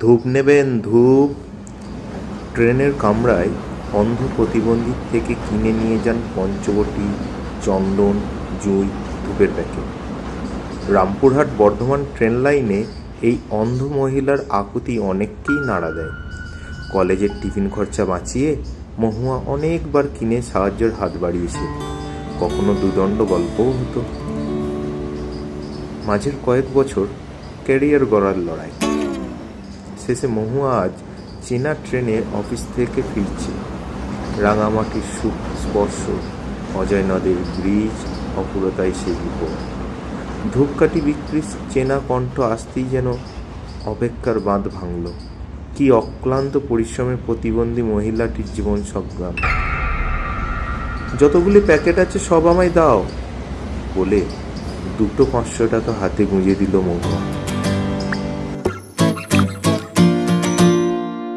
ধূপ নেবেন, ধূপ। ট্রেনের কামরায় অন্ধ প্রতিবন্ধী থেকে কিনে নিয়ে যান পঞ্চবটী চন্দন, জুই, ধূপের packet. Rampurhat Bardhaman train line এই অন্ধ মহিলার আকুতি অনেককেই নাড়া দেয়। কলেজের টিফিন খরচা বাঁচিয়ে মহুয়া অনেকবার কিনে সাহায্যের হাত বাড়িয়েছে। কখনো দুদণ্ড গল্পও হতো। মাঝের কয়েক বছর ক্যারিয়ার গড়ার লড়াই। শেষে মহুয়া আজ চেনা ট্রেনে অফিস থেকে ফিরছে। রাঙামাটির সুখ, স্পর্শ, অজয় নদের ব্রিজ, অপুরতায় সে বিপদ। ধূপকাঠি বিক্রির চেনা কণ্ঠ আসতেই যেন অপেক্ষার বাঁধ ভাঙল। কি অক্লান্ত পরিশ্রমের প্রতিবন্ধী মহিলাটির জীবন সংগ্রাম। যতগুলি প্যাকেট আছে, সব আমায় দাও বলে দুটো পাঁচশো টাকা হাতে গুঁজে দিল মহুয়া।